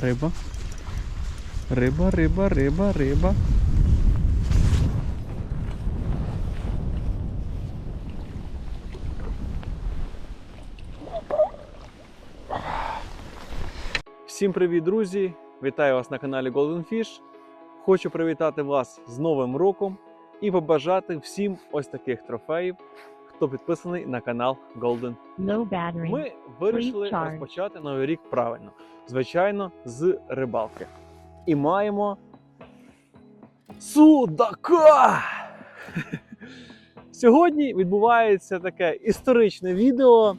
Риба. Риба, риба, риба, риба. Всім привіт, друзі! Вітаю вас на каналі Golden Fish. Хочу привітати вас з Новим роком і побажати всім ось таких трофеїв, хто підписаний на канал Golden Low battery. ми вирішили розпочати новий рік правильно. Звичайно, з рибалки. І маємо судака! Сьогодні відбувається таке історичне відео.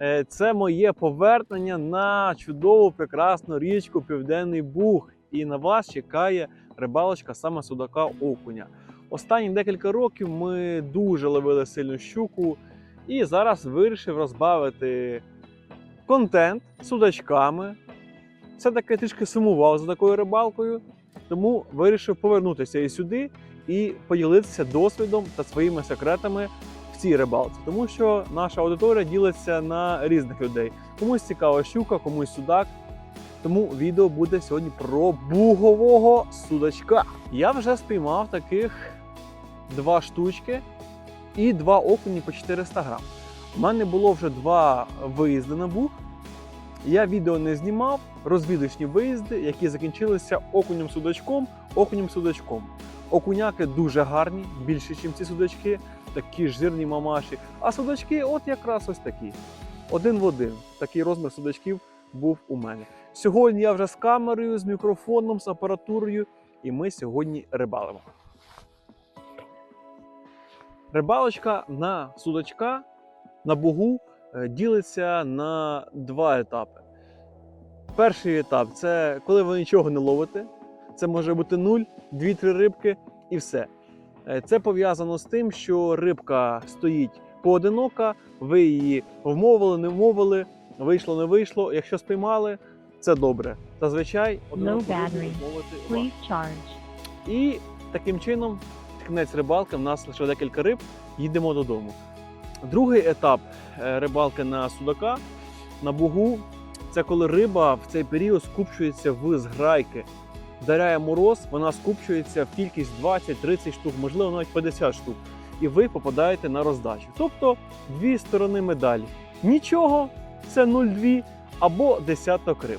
Е, Це моє повернення на чудову прекрасну річку Південний Буг. І на вас чекає рибалочка саме судака окуня. Останні декілька років ми дуже ловили сильну щуку, і зараз вирішив розбавити контент судачками. Все таки трішки сумував за такою рибалкою, тому вирішив повернутися і сюди і поділитися досвідом та своїми секретами в цій рибалці. Тому що наша аудиторія ділиться на різних людей. Комусь цікава щука, комусь судак. Тому відео буде сьогодні про бугового судачка. Я вже спіймав таких два штучки і два окуні по 400 грам. У мене було вже два виїзди на буг. Я відео не знімав, розвідочні виїзди, які закінчилися окунем судачком, окунем судачком. Окуняки дуже гарні, більше, ніж ці судачки, такі ж жирні мамаші. А судачки, от якраз ось такі. Один в один. Такий розмір судачків був у мене. Сьогодні я вже з камерою, з мікрофоном, з апаратурою, і ми сьогодні рибалимо. Рибалочка на судачка на бугу е, ділиться на два етапи. Перший етап це коли ви нічого не ловите. Це може бути нуль, дві-три рибки і все. Е, Це пов'язано з тим, що рибка стоїть поодинока, ви її вмовили, не вмовили, вийшло, не вийшло. Якщо спіймали, це добре. Зазвичай battery. вмовити важко. І таким чином, кінець рибалки, в нас лише декілька риб, їдемо додому. Другий етап е, рибалки на судака на бугу це коли риба в цей період скупчується в зграйки. Вдаряє мороз, вона скупчується в кількість 20-30 штук, можливо, навіть 50 штук. І ви попадаєте на роздачу. Тобто дві сторони медалі. Нічого, це 0,2 або десяток риб.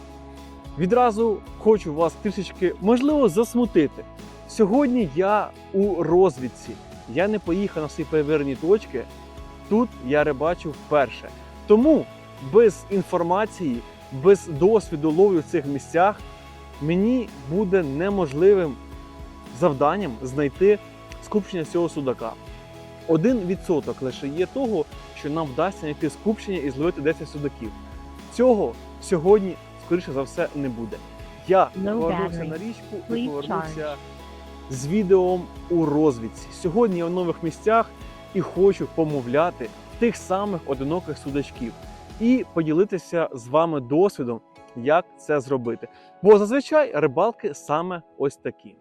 Відразу хочу вас трішечки, можливо, засмутити. Сьогодні я у розвідці. Я не поїхав на свої перевірені точки. Тут я рибачу вперше. Тому без інформації, без досвіду ловлю в цих місцях мені буде неможливим завданням знайти скупчення цього судака. Один відсоток лише є того, що нам вдасться знайти скупчення і зловити 10 судаків. Цього сьогодні, скоріше за все, не буде. Я повернувся на річку і повернувся з відео у розвідці. Сьогодні я в нових місцях і хочу помовляти тих самих одиноких судачків і поділитися з вами досвідом, як це зробити. Бо зазвичай рибалки саме ось такі.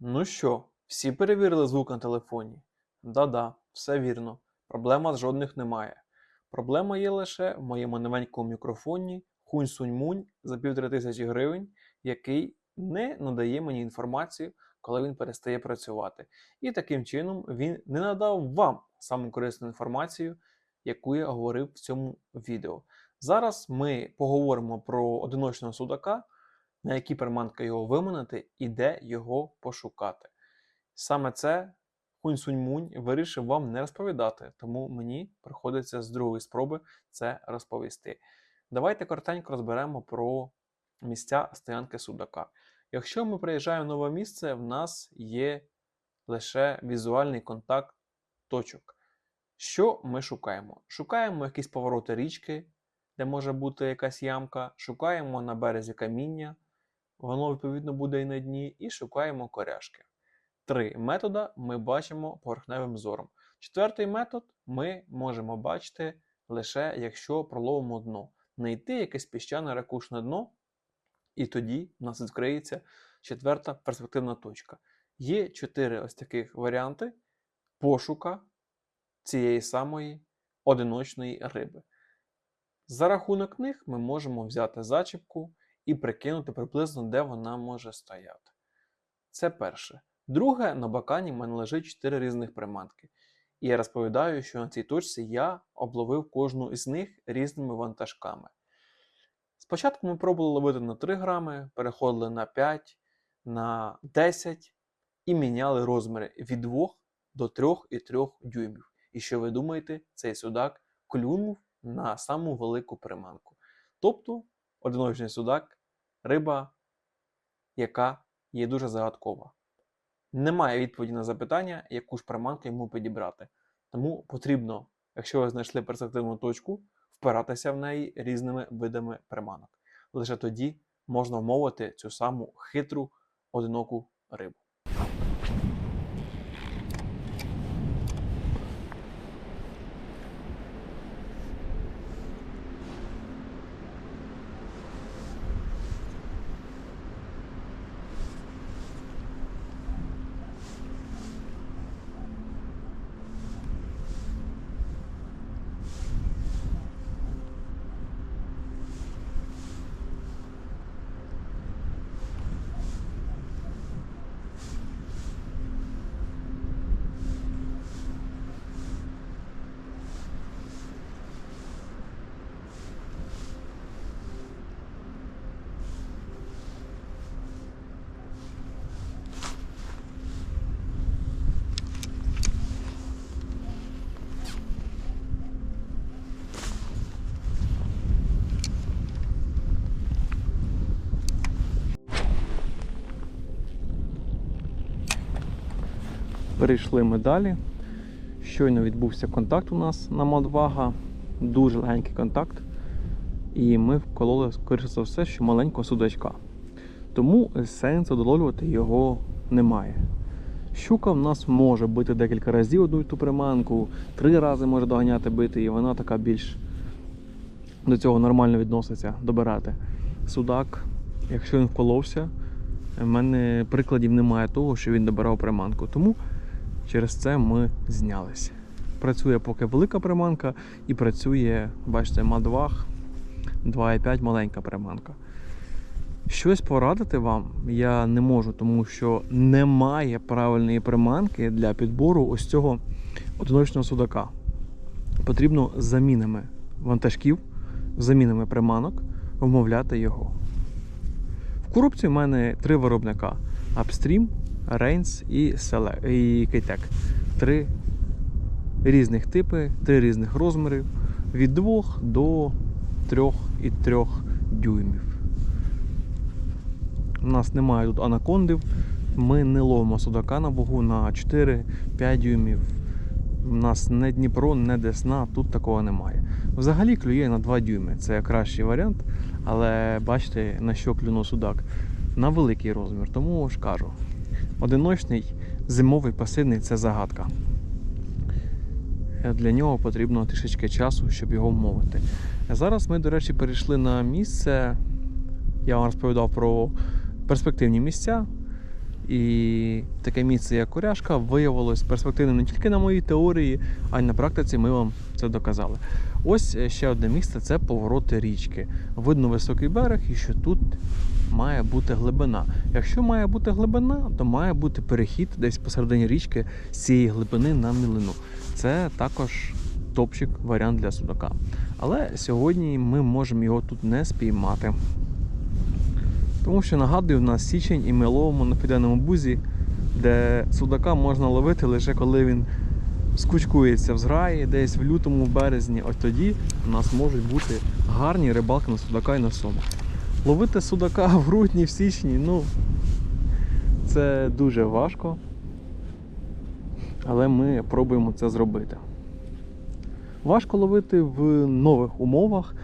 Ну що, всі перевірили звук на телефоні? Да-да, все вірно. Проблема жодних немає. Проблема є лише в моєму новенькому мікрофоні Хунь-Сунь-Мунь за півтори тисячі гривень, який не надає мені інформацію, коли він перестає працювати. І таким чином він не надав вам саму корисну інформацію, яку я говорив в цьому відео. Зараз ми поговоримо про одиночного судака, на які приманки його виманити і де його пошукати. Саме це Хунь Сунь Мунь вирішив вам не розповідати, тому мені приходиться з другої спроби це розповісти. Давайте коротенько розберемо про місця стоянки судака. Якщо ми приїжджаємо в нове місце, в нас є лише візуальний контакт точок. Що ми шукаємо? Шукаємо якісь повороти річки, де може бути якась ямка, шукаємо на березі каміння, воно відповідно буде і на дні, і шукаємо коряшки. Три метода ми бачимо поверхневим зором. Четвертий метод ми можемо бачити лише якщо проловимо дно. Знайти якесь піщане ракушне дно, і тоді в нас відкриється четверта перспективна точка. Є чотири ось таких варіанти пошука цієї самої одиночної риби. За рахунок них ми можемо взяти зачіпку і прикинути приблизно, де вона може стояти. Це перше. Друге, на бакані в мене лежить 4 різних приманки. І я розповідаю, що на цій точці я обловив кожну із них різними вантажками. Спочатку ми пробували ловити на 3 грами, переходили на 5, на 10 і міняли розміри від 2 до 3,3 дюймів. І що ви думаєте, цей судак клюнув на саму велику приманку. Тобто одиночний судак риба, яка є дуже загадкова. Немає відповіді на запитання, яку ж приманку йому підібрати. Тому потрібно, якщо ви знайшли перспективну точку, впиратися в неї різними видами приманок. Лише тоді можна вмовити цю саму хитру одиноку рибу. Перейшли ми далі. Щойно відбувся контакт у нас на Модвага. Дуже легенький контакт. І ми вкололи, скоріше за все, що маленького судачка. Тому сенсу доловлювати його немає. Щука в нас може бити декілька разів одну ту приманку, три рази може доганяти бити, і вона така більш до цього нормально відноситься, добирати. Судак, якщо він вколовся, в мене прикладів немає того, що він добирав приманку. Тому через це ми знялись. Працює поки велика приманка і працює, бачите, мадваг 2,5 маленька приманка. Щось порадити вам я не можу, тому що немає правильної приманки для підбору ось цього одиночного судака. Потрібно замінами вантажків, замінами приманок вмовляти його. В коробці в мене три виробника: Upstream, Reigns і, Sele- і Кейтек. Три різних типи, три різних розміри від 2 до 3,3 дюймів. У нас немає тут анакондів. Ми не ловимо судака на вагу на 4-5 дюймів. У нас не Дніпро, не Десна, тут такого немає. Взагалі клює на 2 дюйми. Це кращий варіант, але бачите, на що клюнув судак. На великий розмір. Тому ж кажу, одиночний зимовий пасивний це загадка. Е, Для нього потрібно трішечки часу, щоб його вмовити. Зараз ми, до речі, перейшли на місце. Я вам розповідав про перспективні місця. І таке місце, як Коряшка, виявилось перспективним не тільки на моїй теорії, а й на практиці ми вам це доказали. Ось е, ще одне місце це повороти річки. Видно високий берег і що тут має бути глибина. Якщо має бути глибина, то має бути перехід десь посередині річки з цієї глибини на мілину. Це також топчик варіант для судака. Але сьогодні ми можемо його тут не спіймати. Тому що нагадую, в нас січень і ми ловимо на південному бузі, де судака можна ловити лише коли він скучкується в зграї, десь в лютому, в березні. Ось тоді у нас можуть бути гарні рибалки на судака і на сома. Ловити судака в грудні, в січні, ну це дуже важко. Але ми пробуємо це зробити. Важко ловити в нових умовах,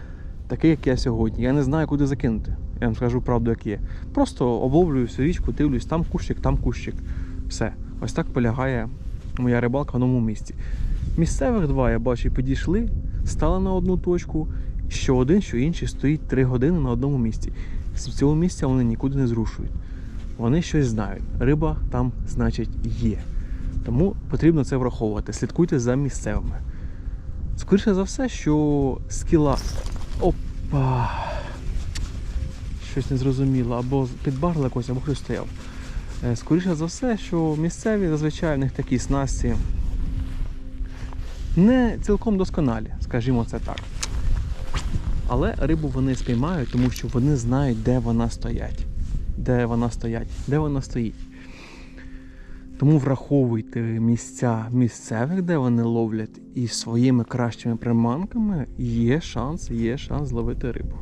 таких як я сьогодні. Я не знаю, куди закинути. Я вам скажу правду, як є. Просто обловлюю всю річку, дивлюсь, там кущик, там кущик. Все. Ось так полягає моя рибалка в новому місці. Місцевих два, я бачу, підійшли, стали на одну точку. Що один, що інший стоїть три години на одному місці. З цього місця вони нікуди не зрушують. Вони щось знають. Риба там, значить, є. Тому потрібно це враховувати. Слідкуйте за місцевими. Скоріше за все, що скіла. Опа! Щось незрозуміло, або підбарли якось, або хтось стояв. Е, Скоріше за все, що місцеві зазвичай у них такі снасті не цілком досконалі, скажімо це так. Але рибу вони спіймають, тому що вони знають, де вона стоять. Де вона стоять, де вона стоїть. Тому враховуйте місця місцевих, де вони ловлять, і своїми кращими приманками є шанс, є шанс зловити рибу.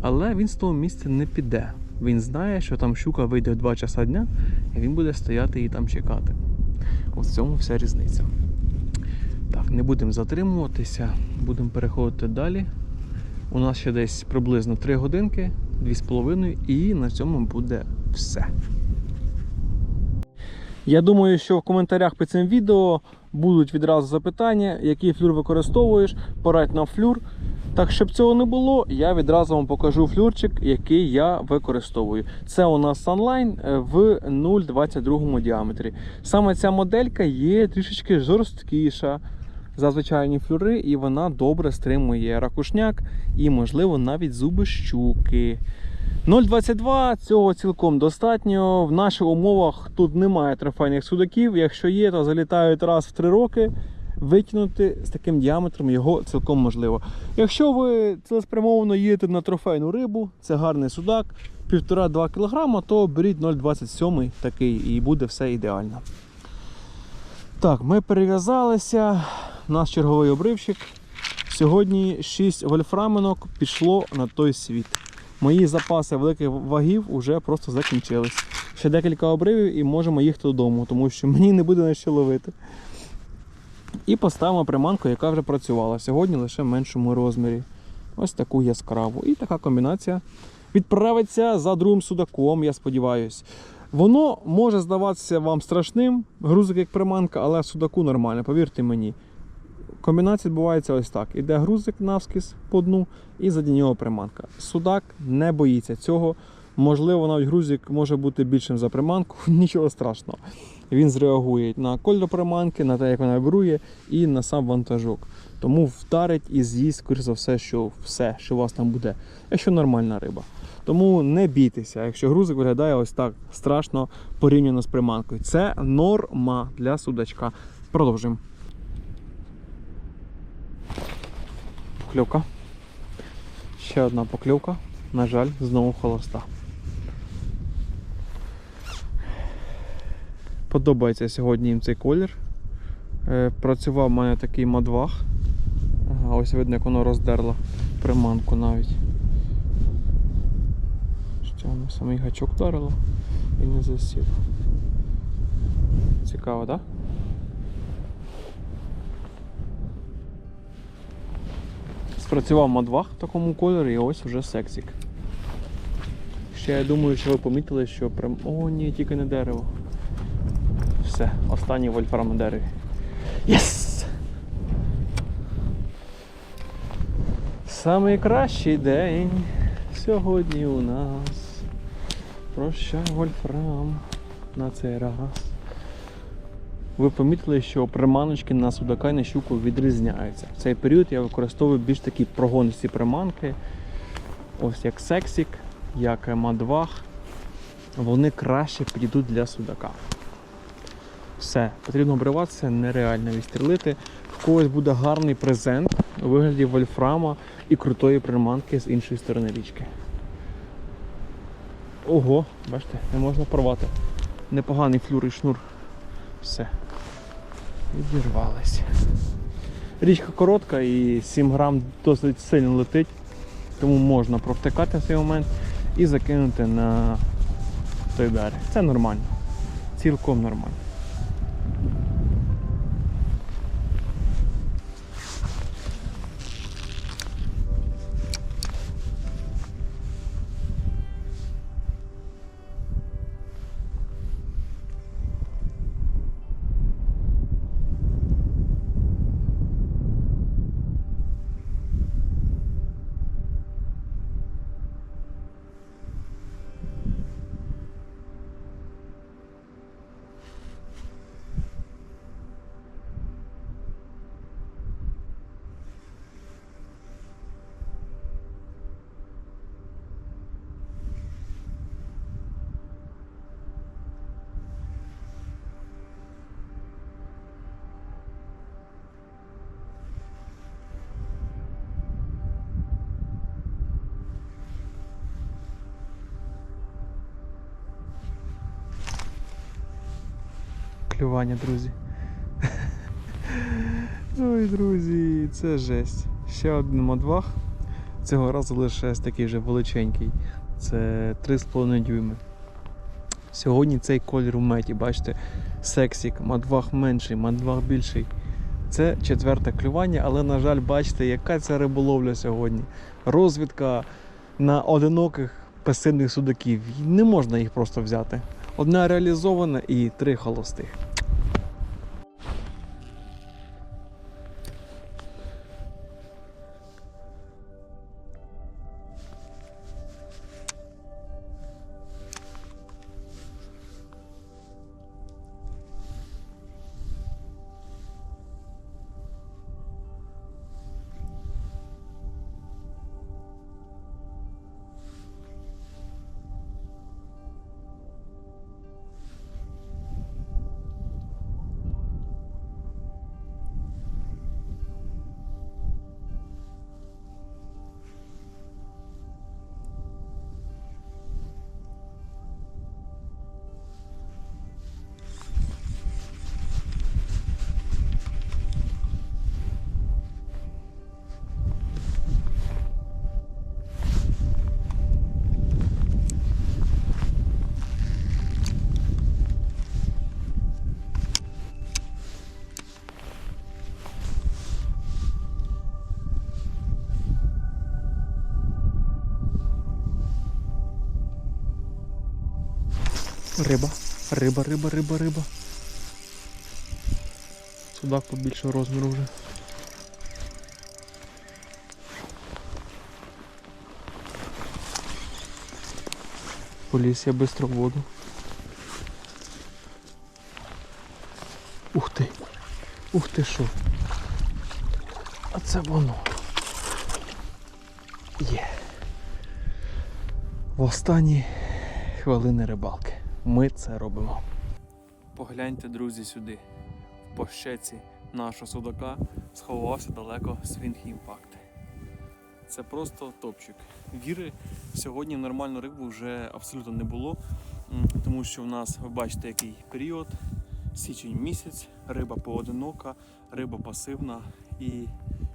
Але він з того місця не піде. Він знає, що там щука вийде в 2 часа дня, і він буде стояти і там чекати. Ось цьому вся різниця. Так, не будемо затримуватися, будемо переходити далі. У нас ще десь приблизно 3 годинки, 2,5, і на цьому буде все. Я думаю, що в коментарях під цим відео будуть відразу запитання, який флюр використовуєш, порадь на флюр. Так, щоб цього не було, я відразу вам покажу флюрчик, який я використовую. Це у нас Sunline е, в 0,22 діаметрі. Саме ця моделька є трішечки жорсткіша за звичайні флюри, і вона добре стримує ракушняк і, можливо, навіть зуби щуки. 0,22 цього цілком достатньо. В наших умовах тут немає трофейних судаків. Якщо є, то залітають раз в 3 роки. Викинути з таким діаметром його цілком можливо. Якщо ви цілеспрямовано їдете на трофейну рибу, це гарний судак, 1,5-2 кг, то беріть 0,27 такий і буде все ідеально. Так, ми перев'язалися. Нас черговий обривчик. Сьогодні 6 вольфраминок пішло на той світ. Мої запаси великих вагів вже просто закінчились. Ще декілька обривів і можемо їхати додому, тому що мені не буде на що ловити. І поставимо приманку, яка вже працювала. Сьогодні лише в меншому розмірі. Ось таку яскраву. І така комбінація відправиться за другим судаком, я сподіваюся. Воно може здаватися вам страшним, грузик як приманка, але судаку нормально, повірте мені. Комбінація відбувається ось так. Іде грузик навскіз по дну і заді нього приманка. Судак не боїться цього. Можливо, навіть грузик може бути більшим за приманку, нічого страшного. Він зреагує на кольор приманки, на те, як вона вибрує, і на сам вантажок. Тому вдарить і з'їсть, скоріш за все, що все, що у вас там буде, якщо нормальна риба. Тому не бійтеся, якщо грузик виглядає ось так страшно порівняно з приманкою. Це норма для судачка. Продовжуємо. Покльовка. Ще одна покльовка. На жаль, знову холоста. Подобається сьогодні їм цей колір. Е, Працював у мене такий мадвах. Ага, ось видно, як воно роздерло приманку навіть. Що воно самий гачок вдарило і не засів. Цікаво, так? Да? Спрацював мадвах в такому кольорі і ось вже сексік. Ще я думаю, що ви помітили, що прям. О, ні, тільки не дерево. Все, останній вольфрам на дереві. Єс! Самий кращий день сьогодні у нас. Прощай, Вольфрам, на цей раз. Ви помітили, що приманочки на судака і на щуку відрізняються. В цей період я використовую більш такі прогонисті приманки. Ось як сексік, як мадвах. Вони краще підійдуть для судака. Все, потрібно обриватися, нереально відстрілити. В когось буде гарний презент у вигляді вольфрама і крутої приманки з іншої сторони річки. Ого, бачите, не можна порвати. Непоганий флюр і шнур. Все. Відірвались. Річка коротка і 7 грам досить сильно летить. тому можна провтикати цей момент і закинути на той берег. Це нормально. Цілком нормально. Клювання, друзі. Ой, друзі, це жесть. Ще один модвах. Цього разу лише такий вже величенький. Це 3,5 дюйми. Сьогодні цей колір у меті, бачите, сексік, мадвах менший, мадвах більший. Це четверте клювання, але, на жаль, бачите, яка це риболовля сьогодні. Розвідка на одиноких пасивних судаків. Не можна їх просто взяти. Одна реалізована і три холостих. Риба, риба, риба, риба, риба. Судак побільшого розміру вже. Поліз я швидко в воду. Ух ти! Ух ти що! А це воно. Є. В останні хвилини рибалки. Ми це робимо. Погляньте, друзі, сюди. В пощеці нашого судака сховався далеко свінг імпакт. Це просто топчик. Віри сьогодні в нормальну рибу вже абсолютно не було, тому що в нас, ви бачите, який період. Січень місяць, риба поодинока, риба пасивна. І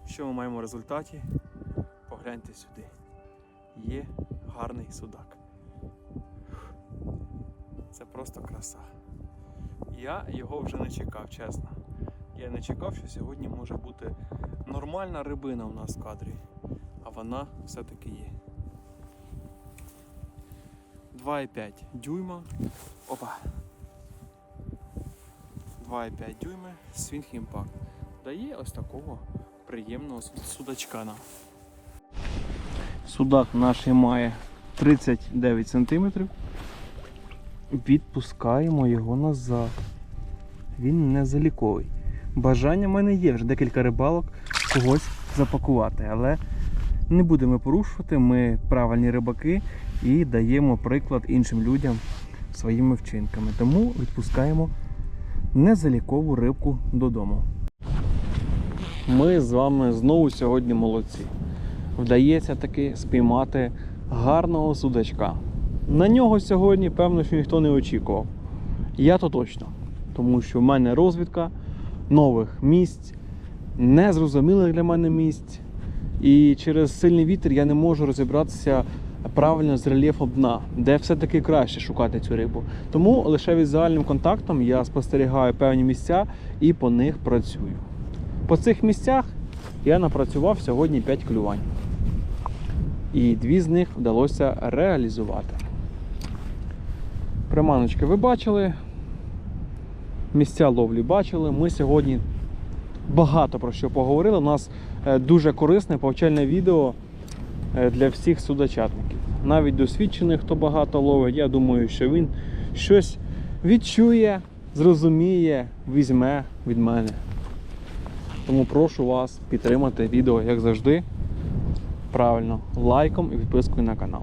що ми маємо в результаті? Погляньте сюди. Є гарний судак. Це просто краса. Я його вже не чекав, чесно. Я не чекав, що сьогодні може бути нормальна рибина у нас в кадрі. А вона все-таки є. 2,5 дюйма. Опа. 2,5 дюйми Swing Impact. Дає ось такого приємного судачка нам. Судак наш має 39 см. Відпускаємо його назад. Він не заліковий. Бажання в мене є вже декілька рибалок когось запакувати, але не будемо порушувати. Ми правильні рибаки і даємо приклад іншим людям своїми вчинками. Тому відпускаємо незалікову рибку додому. Ми з вами знову сьогодні молодці. Вдається таки спіймати гарного судачка. На нього сьогодні, певно, що ніхто не очікував. Я то точно. Тому що в мене розвідка нових місць, незрозумілих для мене місць. І через сильний вітер я не можу розібратися правильно з рельєфом дна, де все-таки краще шукати цю рибу. Тому лише візуальним контактом я спостерігаю певні місця і по них працюю. По цих місцях я напрацював сьогодні 5 клювань. І дві з них вдалося реалізувати. Приманочки ви бачили, місця ловлі бачили. Ми сьогодні багато про що поговорили. У нас е, дуже корисне повчальне відео е, для всіх судочатників. Навіть досвідчених, хто багато ловить, я думаю, що він щось відчує, зрозуміє, візьме від мене. Тому прошу вас підтримати відео, як завжди, правильно, лайком і підпискою на канал.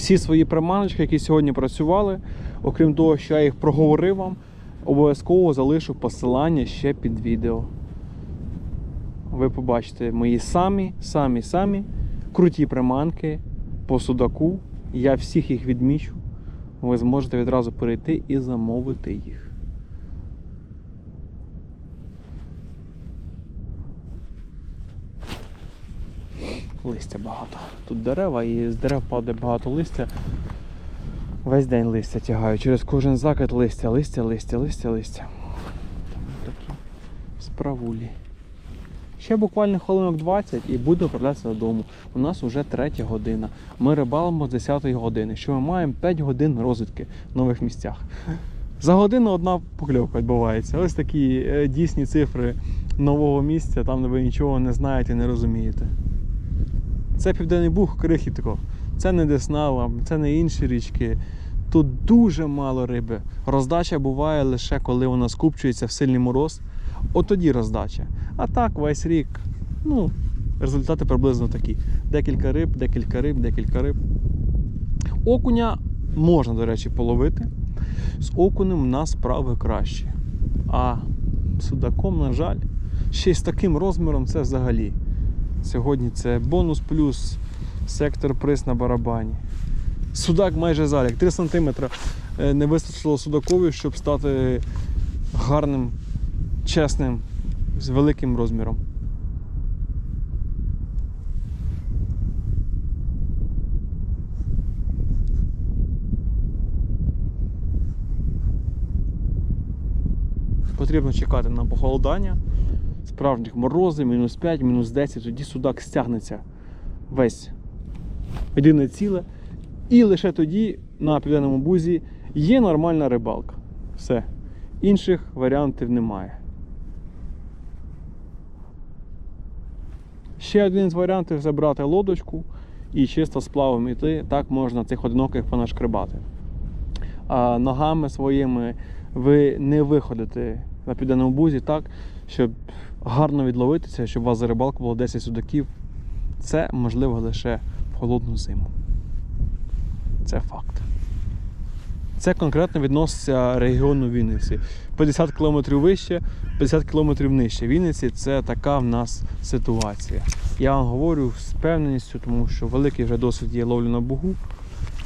Всі свої приманочки, які сьогодні працювали, окрім того, що я їх проговорив вам, обов'язково залишу посилання ще під відео. Ви побачите мої самі, самі, самі круті приманки по судаку. Я всіх їх відмічу. Ви зможете відразу перейти і замовити їх. Листя багато. Тут дерева і з дерев падає багато листя. Весь день листя тягаю. Через кожен закид листя, листя, листя, листя, листя. Тому такі справулі. Ще буквально хвилинок 20 і буду відправлятися додому. У нас вже третя година. Ми рибалимо з 10 години, що ми маємо 5 годин розвідки в нових місцях. За годину одна покльовка відбувається. Ось такі е, дійсні цифри нового місця, там де ви нічого не знаєте і не розумієте. Це Південний Буг крихітко. Це не Деснава, це не інші річки. Тут дуже мало риби. Роздача буває лише коли вона скупчується в сильний мороз. От тоді роздача. А так, весь рік, ну, результати приблизно такі. Декілька риб, декілька риб, декілька риб. Окуня можна, до речі, половити. З окунем в нас справи кращі. А судаком, на жаль, ще й з таким розміром це взагалі. Сьогодні це бонус плюс сектор приз на барабані. Судак майже залік. 3 см не вистачило судакові, щоб стати гарним, чесним, з великим розміром. Потрібно чекати на похолодання, справжніх морозів, мінус 5, мінус 10, тоді судак стягнеться весь єдине ціле. І лише тоді на південному бузі є нормальна рибалка. Все. Інших варіантів немає. Ще один з варіантів забрати лодочку і чисто сплавом іти. Так можна цих одиноких понашкрибати. А ногами своїми ви не виходите на південному бузі так, щоб гарно відловитися, щоб у вас за рибалку було 10 судаків. Це можливо лише в холодну зиму. Це факт. Це конкретно відноситься регіону Вінниці. 50 км вище, 50 км нижче Вінниці це така в нас ситуація. Я вам говорю з певністю, тому що великий вже досвід є ловлю на бугу.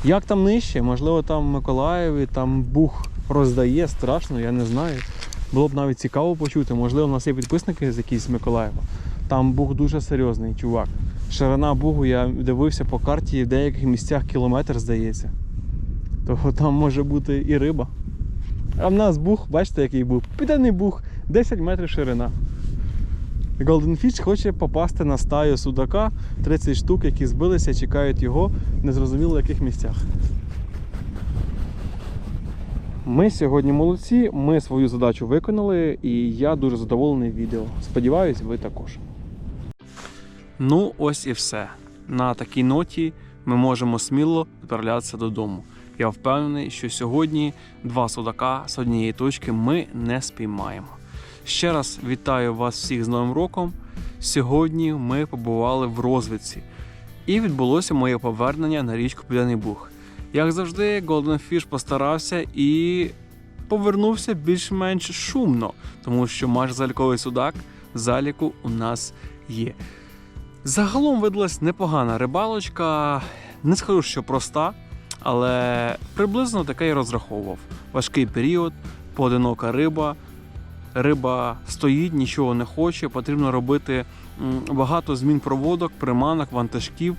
Як там нижче? Можливо, там в Миколаєві там бух роздає страшно, я не знаю. Було б навіть цікаво почути. Можливо, у нас є підписники з якісь з Миколаєва. Там бух дуже серйозний, чувак. Ширина бугу, я дивився по карті, в деяких місцях кілометр здається. Того там може бути і риба. А в нас бух, бачите, який бух? Підений бух, 10 метрів ширина. Golden Fish хоче попасти на стаю судака 30 штук, які збилися, чекають його в незрозуміло яких місцях. Ми сьогодні молодці, ми свою задачу виконали, і я дуже задоволений відео. Сподіваюсь, ви також. Ну, ось і все. На такій ноті ми можемо сміло відправлятися додому. Я впевнений, що сьогодні два судака з однієї точки ми не спіймаємо. Ще раз вітаю вас всіх з Новим роком. Сьогодні ми побували в розвідці, і відбулося моє повернення на річку Південний Буг. Як завжди, Golden Fish постарався і повернувся більш-менш шумно, тому що майже заліковий судак заліку у нас є. Загалом видалась непогана рибалочка. Не скажу, що проста, але приблизно таке й розраховував. Важкий період, поодинока риба. риба стоїть, нічого не хоче. Потрібно робити багато змін проводок, приманок, вантажків,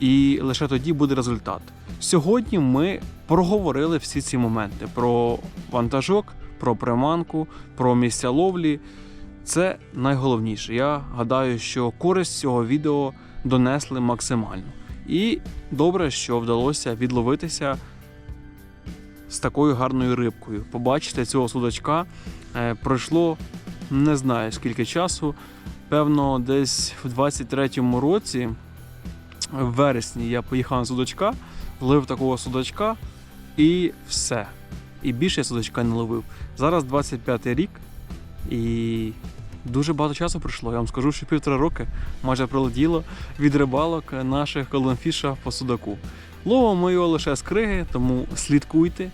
і лише тоді буде результат. Сьогодні ми проговорили всі ці моменти про вантажок, про приманку, про місця ловлі. Це найголовніше. Я гадаю, що користь цього відео донесли максимально. І добре, що вдалося відловитися з такою гарною рибкою. Побачите цього судачка. Е, пройшло не знаю скільки часу. Певно, десь в 23-му році, в вересні, я поїхав на судачка, ловив такого судачка і все. І більше я судачка не ловив. Зараз 25-й рік, і дуже багато часу пройшло. Я вам скажу, що півтора роки майже пролетіло від рибалок наших колонфіша по судаку. Ловимо ми його лише з криги, тому слідкуйте.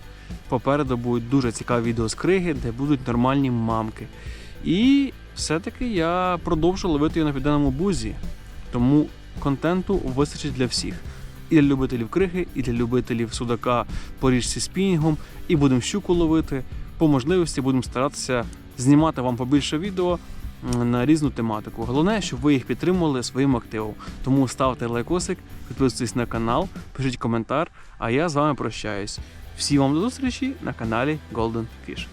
Попереду будуть дуже цікаві відео з криги, де будуть нормальні мамки. І все-таки я продовжу ловити його на південному бузі. Тому контенту вистачить для всіх. І для любителів криги, і для любителів судака по річці спінінгом, і будемо щуку ловити. По можливості будемо старатися знімати вам побільше відео на різну тематику. Головне, щоб ви їх підтримували своїм активом. Тому ставте лайкосик, підписуйтесь на канал, пишіть коментар. А я з вами прощаюсь. Всі вам до зустрічі на каналі Golden Fish.